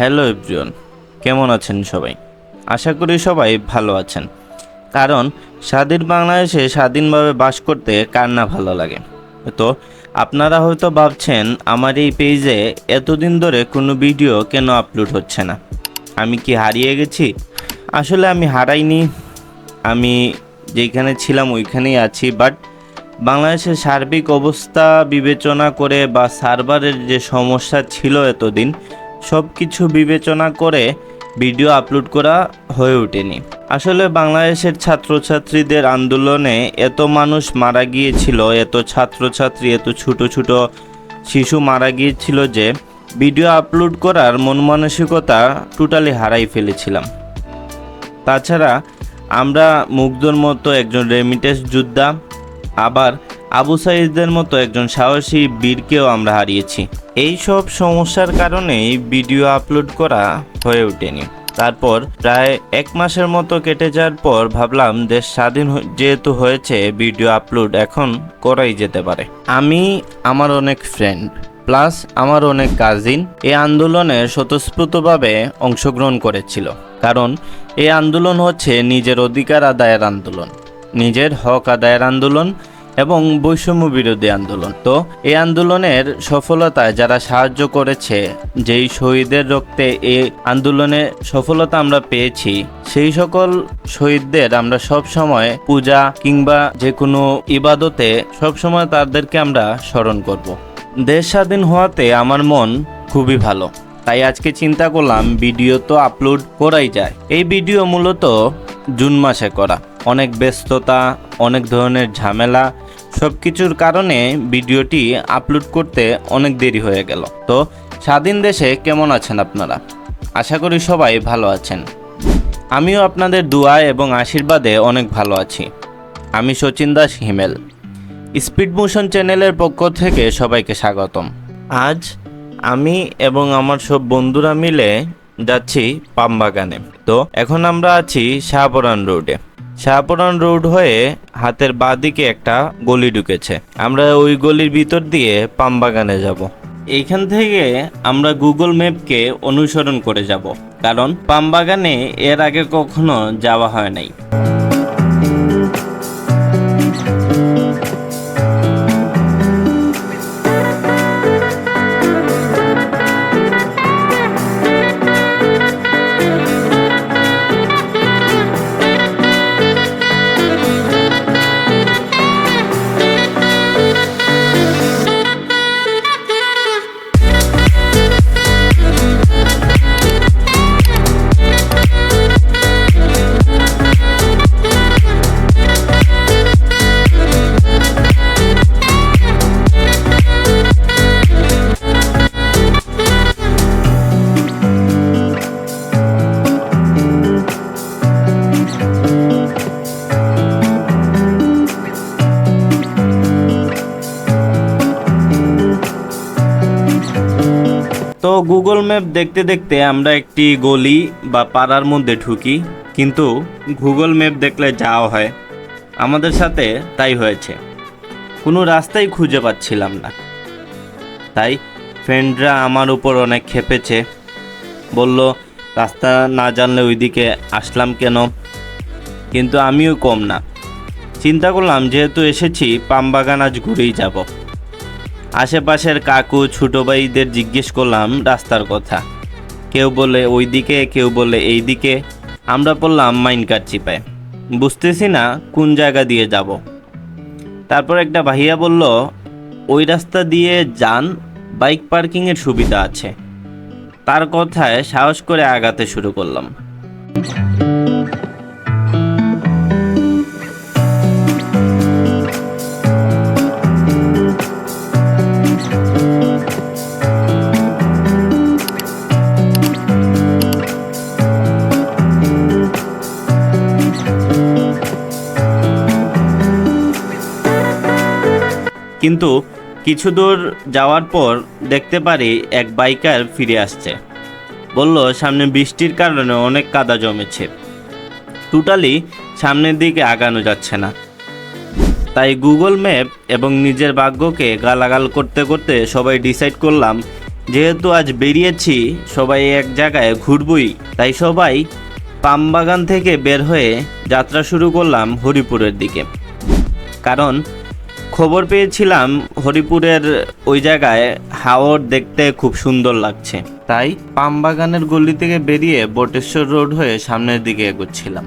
Hello everyone, কেমন আছেন সবাই? আশা করি সবাই ভালো আছেন। কারণ স্বাধীন বাংলাদেশে স্বাধীনভাবে বাস করতে কার না ভালো লাগে? তো আপনারা হয়তো ভাবছেন, আমার এই পেজে এতদিন ধরে কোনো ভিডিও কেন আপলোড হচ্ছে না? আমি কি হারিয়ে গেছি? আসলে আমি হারাইনি। আমি যেখানে ছিলাম ওইখানেই আছি বাট বাংলাদেশের সার্বিক অবস্থা বিবেচনা করে বা সার্ভারের যে সমস্যা ছিল এতদিন সব কিছু বিবেচনা করে ভিডিও আপলোড করা হয়ে ওঠেনি। আসলে বাংলাদেশের ছাত্রছাত্রীদের আন্দোলনে এত মানুষ মারা গিয়েছিল, এত ছাত্রছাত্রী, এত ছোট ছোট শিশু মারা গিয়েছিল যে ভিডিও আপলোড করার মন মানসিকতা টোটালি হারাই ফেলেছিলাম। তাছাড়া আমরা মুগ্ধর মতো একজন রেমিটেন্স যোদ্ধা, আবার আবু সাইদদের মতো একজন সাহসী বীরকেও আমরা হারিয়েছি। এই সব সমস্যার কারণেই ভিডিও আপলোড করা হয়ে ওঠেনি। তারপর প্রায় এক মাসের মতো কেটে যাওয়ার পর ভাবলাম, দেশ স্বাধীন যেহেতু হয়েছে, ভিডিও আপলোড এখন করাই যেতে পারে। আমি, আমার অনেক ফ্রেন্ড প্লাস আমার অনেক কাজিন এই আন্দোলনে স্বতঃস্ফূর্তভাবে অংশগ্রহণ করেছিল। কারণ এই আন্দোলন হচ্ছে নিজের অধিকার আদায়ের আন্দোলন। নিজের হক আদায়ের আন্দোলন এবং বৈষম্য বিরোধী আন্দোলন তো এই আন্দোলনের সফলতায় যারা সাহায্য করেছে, যেই শহীদের রক্তে এই আন্দোলনে সফলতা আমরা পেয়েছি, সেই সকল শহীদদের আমরা সব সময় পূজা কিংবা যে কোনো ইবাদতে সব সময় তাদেরকে আমরা স্মরণ করব। দেশ স্বাধীন হওয়াতে আমার মন খুবই ভালো তাই আজকে চিন্তা করলাম ভিডিও তো আপলোড করাই যায়। এই ভিডিও মূলত জুন মাসে করা। অনেক ব্যস্ততা, অনেক ধরনের ঝামেলা সব কিছুর কারণে ভিডিওটি আপলোড করতে অনেক দেরি হয়ে গেল। তো স্বাধীন দেশে কেমন আছেন আপনারা? আশা করি সবাই ভালো আছেন। আমিও আপনাদের দোয়া এবং আশীর্বাদে অনেক ভালো আছি। আমি সচিন দাস হিমেল। স্পিড মোশন চ্যানেলের পক্ষ থেকে সবাইকে স্বাগতম। আজ আমি এবং আমার সব বন্ধুরা মিলে যাচ্ছি পামবাগানে তো এখন আমরা আছি শাহপরান রোডে। শাহপরান রোড হয়ে হাতের বাঁ দিকে একটা গলি ঢুকেছে। আমরা ওই গলির ভিতর দিয়ে পামবাগানে যাব। এইখান থেকে আমরা গুগল ম্যাপকে অনুসরণ করে যাব। কারণ পামবাগানে এর আগে কখনো যাওয়া হয় নাই। গুগল ম্যাপ দেখতে দেখতে আমরা একটি গলি বা পাড়ার মধ্যে ঢুকি, কিন্তু গুগল ম্যাপ দেখলে যাওয়া হয়। আমাদের সাথে তাই হয়েছে। কোনো রাস্তাই খুঁজে পাচ্ছিলাম না। তাই ফ্রেন্ডরা আমার উপর অনেক খেপেছে। বলল, রাস্তা না জানলে ওইদিকে আসলাম কেন? কিন্তু আমিও কম না। চিন্তা করলাম, যেহেতু এসেছি পামবাগান আজ ঘুরেই যাব। আশেপাশের কাকু ছোট ভাইদের জিজ্ঞেস করলাম রাস্তার কথা। কেউ বলে ওই দিকে কেউ বলে এই দিকে আমরা পড়লাম মাইন কাট চিপায় বুঝতেছি না কোন জায়গা দিয়ে যাব। তারপর একটা ভাইয়া বলল, ওই রাস্তা দিয়ে যান, বাইক পার্কিংয়ের সুবিধা আছে। তার কথায় সাহস করে আগাতে শুরু করলাম। কিন্তু কিছু দূর যাওয়ার পর দেখতে পারি এক বাইকার ফিরে আসছে। বলল, সামনে বৃষ্টির কারণে অনেক কাদা জমেছে। টোটালি সামনের দিকে আগানো যাচ্ছে না। তাই গুগল ম্যাপ এবং নিজের ভাগ্যকে গালাগাল করতে করতে সবাই ডিসাইড করলাম, যেহেতু আজ বেরিয়েছি, সবাই এক জায়গায় ঘুরবই। তাই সবাই পামবাগান থেকে বের হয়ে যাত্রা শুরু করলাম হরিপুরের দিকে। কারণ খবর পেয়েছিলাম হরিপুরের ওই জায়গায় হাওড় দেখতে খুব সুন্দর লাগছে। তাই পামবাগানের গলি থেকে বেরিয়ে বটেশ্বর রোড হয়ে সামনের দিকে এগোচ্ছিলাম।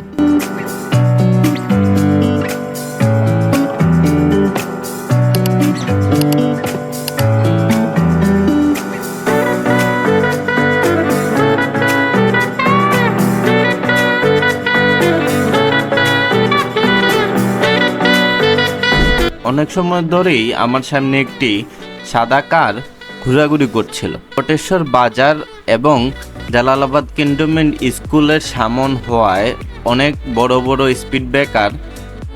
অনেক সময় ধরেই আমার সামনে একটি সাদা কার ঘোরাঘুরি করছিল। কোটেশ্বর বাজার এবং জালালাবাদ ক্যান্টনমেন্ট স্কুলের সামন হওয়ায় অনেক বড় বড় স্পিড ব্রেকার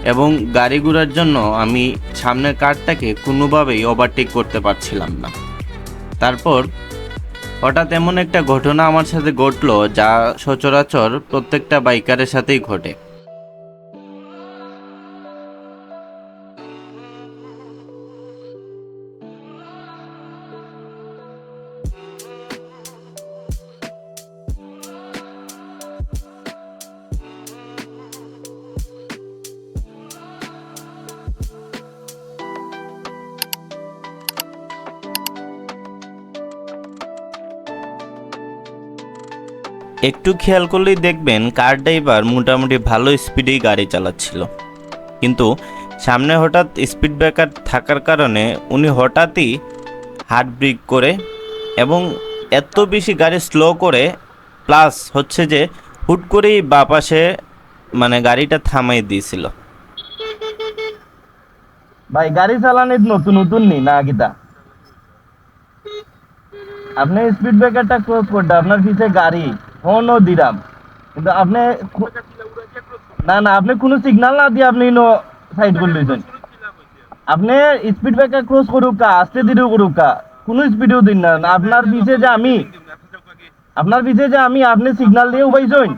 এবং গাড়ি ঘোড়ার জন্য আমি সামনের কারটাকে কোনোভাবেই ওভারটেক করতে পারছিলাম না। তারপর হঠাৎ এমন একটা ঘটনা আমার সাথে ঘটলো যা সচরাচর প্রত্যেকটা বাইকারের সাথেই ঘটে। একটু খেয়াল করলেই দেখবেন কার ড্রাইভার মোটামুটি ভালো স্পিডেই গাড়ি চালাচ্ছিল। কিন্তু সামনে হঠাৎ স্পিড ব্রেকার থাকার কারণে উনি হঠাৎই হার্ট ব্রেক করে এবং এত বেশি গাড়ি স্লো করে, প্লাস হচ্ছে যে হুট করেই বা পাশে মানে গাড়িটা থামাই দিয়েছিল। ভাই, গাড়ি চালানিত নতুন নতুন নি না গীতা আপনি স্পিড ব্রেকারটা ক্রস করতে, আপনার পিছে গাড়ি। হর্নও দিলাম কিন্তু আপনি খু- না না আপনি কোনো সিগন্যাল না দিয়ে আপনি নো সাইড করে লইছেন আপনি স্পিড ব্রেকার ক্রস করুক কা আস্তে ধীরে করুক কা কোনো স্পিডেও দিন না না, আপনার পিছে যে আমি আপনার পিছে যে আমি আপনি সিগন্যাল দিয়ে উবাইছেন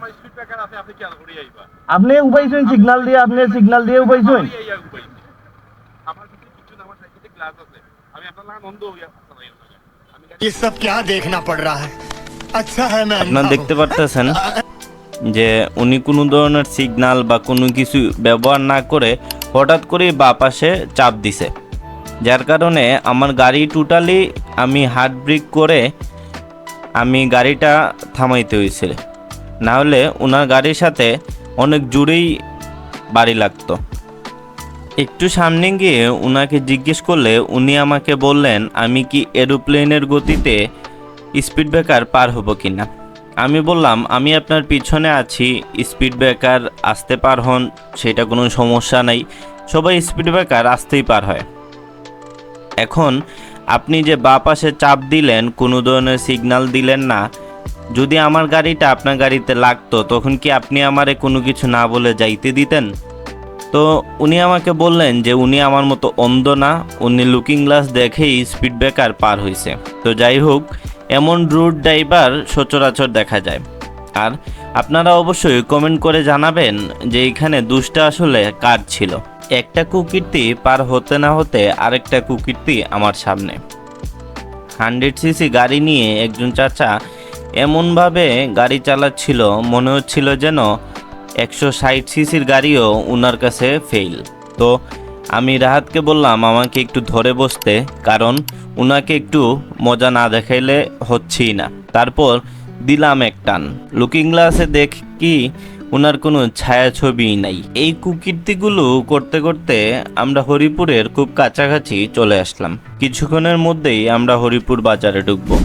আপনি উবাইছেন সিগন্যাল দিয়ে আপনি সিগন্যাল দিয়ে উবাইছেন ये सब क्या देखना पड़ रहा है अच्छा है मैं আচ্ছা, হ্যাঁ, আপনারা দেখতে পারতেছেন যে উনি কোনো ধরনের সিগনাল বা কোনো কিছু ব্যবহার না করে হঠাৎ করেই বা পাশে চাপ দিছে। যার কারণে আমার গাড়ি টোটালি আমি হার্ড ব্রেক করে আমি গাড়িটা থামাইতে হয়েছিল নাহলে ওনার গাড়ির সাথে অনেক জোরেই বাড়ি লাগতো। একটু সামনে গিয়ে ওনাকে জিজ্ঞেস করলে উনি আমাকে বললেন আমি কি এরোপ্লেনের গতিতে স্পিড ব্রেকার পার হব কিনা? আমি বললাম, আমি আপনার পিছনে আছি, স্পিড ব্রেকার আসতে পার হন, সেটা কোনো সমস্যা নাই। সবাই স্পিড ব্রেকার আসতেই পার হয়। এখন, আপনি যে বা পাশে চাপ দিলেন, কোনো ধরনের সিগন্যাল দিলেন না, যদি আমার গাড়িটা আপনার গাড়িতে লাগতো, তখন কি আপনি আমারে কোনো কিছু না বলে যাইতে দিতেন? তো উনি আমাকে বললেন যে উনি আমার মতো অন্ধ না, উনি লুকিং গ্লাস দেখেই স্পিড ব্রেকার পার হয়েছে তো যাই হোক এমন রুট ড্রাইভার সচরাচর দেখা যায়। আর আপনারা অবশ্যই কমেন্ট করে জানাবেন যে এখানে দুষ্টা আসলে কার ছিল। একটা কুকিরটি পার হতে না হতে আরেকটা কুকিরটি আমার সামনে। হান্ড্রেড সিসি গাড়ি নিয়ে একজন চাচা এমনভাবে গাড়ি চালাচ্ছিল, মনে হচ্ছিল যেন একশো ষাট সিসির গাড়িও ওনার কাছে ফেল তো আমি রাহাতকে বললাম, আমাকে একটু ধরে বসতে, কারণ ওনাকে একটু মজা না দেখাইলে হচ্ছেই না। তারপর দিলাম এক টান। লুকিং গ্লাসে দেখ কি ওনার কোনো ছায়া ছবিই নাই। এই কুকীর্তিগুলো করতে করতে আমরা হরিপুরের খুব কাছাকাছি চলে আসলাম। কিছুক্ষণের মধ্যেই আমরা হরিপুর বাজারে ঢুকবো।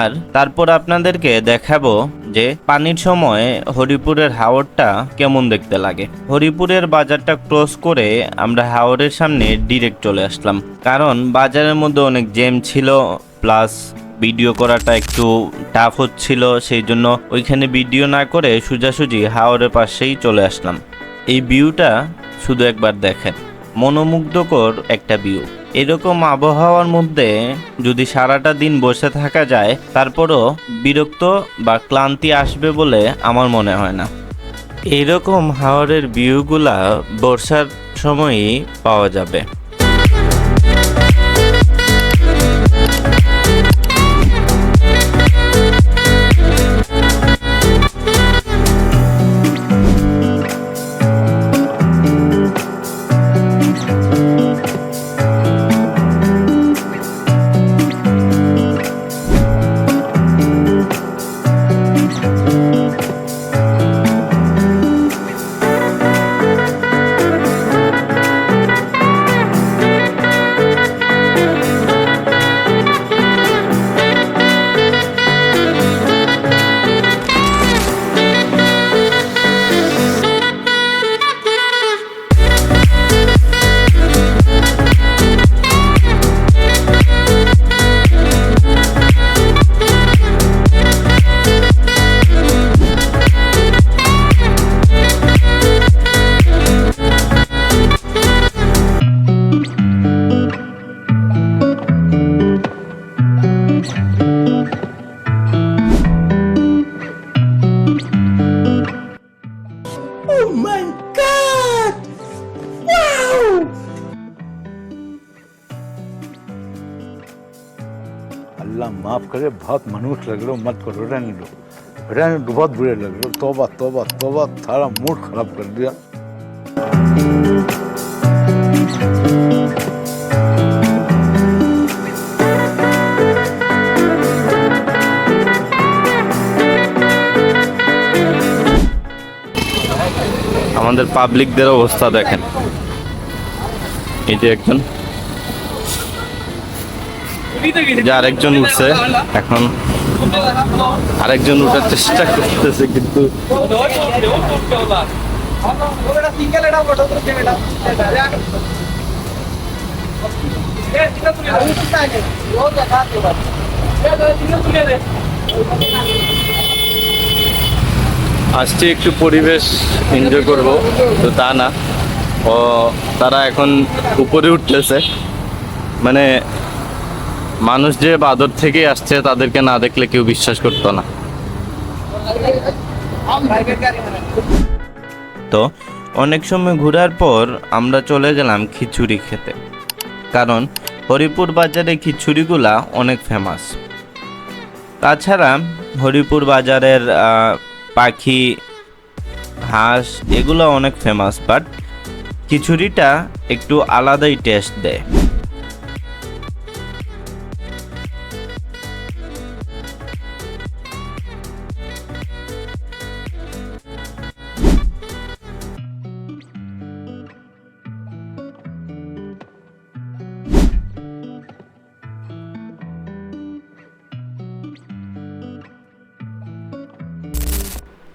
আর তারপর আপনাদেরকে দেখাবো যে পানির সময় হরিপুরের হাওরটা কেমন দেখতে লাগে। হরিপুরের বাজারটা ক্রস করে আমরা হাওরের সামনে ডিরেক্ট চলে আসলাম। কারণ বাজারের মধ্যে অনেক জ্যাম ছিল প্লাস ভিডিও করাটা একটু টাফ হচ্ছিল, সেই জন্য ওইখানে ভিডিও না করে সোজাসুজি হাওরের পাশেই চলে আসলাম। এই ভিউটা শুধু একবার দেখেন। মনোমুগ্ধকর একটা ভিউ এরকম আবহাওয়ার মধ্যে যদি সারাটা দিন বসে থাকা যায়, তারপরও বিরক্ত বা ক্লান্তি আসবে বলে আমার মনে হয় না। এরকম হাওরের ভিউগুলা বর্ষার সময়ই পাওয়া যাবে। अरे बहुत मनुष्य लग रहे हो मत करो रहने दो रहने दो बहुत बुरे लग रहे हो तोबा तोबा तोबा सारा मूड खराब कर दिया আমাদের পাবলিকদের অবস্থা দেখেন এই যে একজন যে আরেকজন উঠছে, এখন আরেকজন উঠার চেষ্টা করতেছে, কিন্তু আসছি একটু পরিবেশ এনজয় করব, তো তা না। ও, তারা এখন উপরে উঠতেছে। মানে মানুষ যে বাদর থেকে আসছে, তাদেরকে না দেখলে কেউ বিশ্বাস করতো না। তো অনেক সময় ঘোরার পর আমরা চলে গেলাম খিচুড়ি খেতে। কারণ হরিপুর বাজারে খিচুড়িগুলা অনেক ফেমাস তাছাড়া হরিপুর বাজারের পাখি, হাঁস এগুলো অনেক ফেমাস বাট খিচুড়িটা একটু আলাদাই টেস্ট দেয়।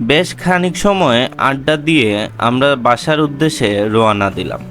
বেশ খানিক সময় আড্ডা দিয়ে আমরা বাসার উদ্দেশ্যে রওনা দিলাম।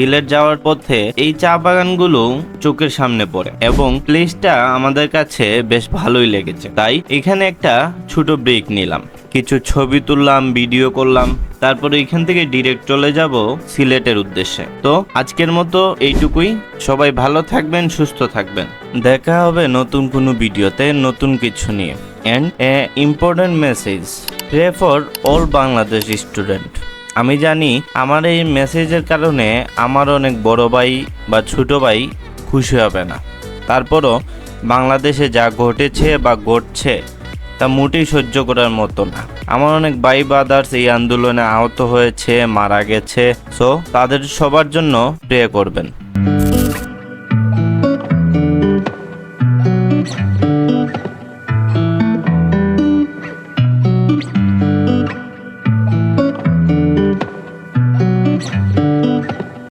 সিলেট যাওয়ার পথে এই চা বাগানগুলো চোখের সামনে পড়ে এবং প্লেসটা আমাদের কাছে বেশ ভালোই লেগেছে। তাই এখানে একটা ছোট ব্রেক নিলাম। কিছু ছবি তুললাম ভিডিও করলাম, তারপরে এখান থেকে ডিরেক্ট চলে যাব সিলেটের উদ্দেশ্যে। তো আজকের মতো এইটুকুই। সবাই ভালো থাকবেন, সুস্থ থাকবেন। দেখা হবে নতুন কোনো ভিডিওতে নতুন কিছু নিয়ে। And a important message pray for all Bangladesh student আমি জানি আমার এই মেসেজের কারণে আমার অনেক বড় ভাই বা ছোট ভাই খুশি হবে না। তারপরও বাংলাদেশে যা ঘটেছে বা ঘটছে তা মোটেই সহ্য করার মতো না। আমার অনেক ভাই ব্রাদার্স এই আন্দোলনে আহত হয়েছে, মারা গেছে। সো তাদের সবার জন্য প্রে করবেন।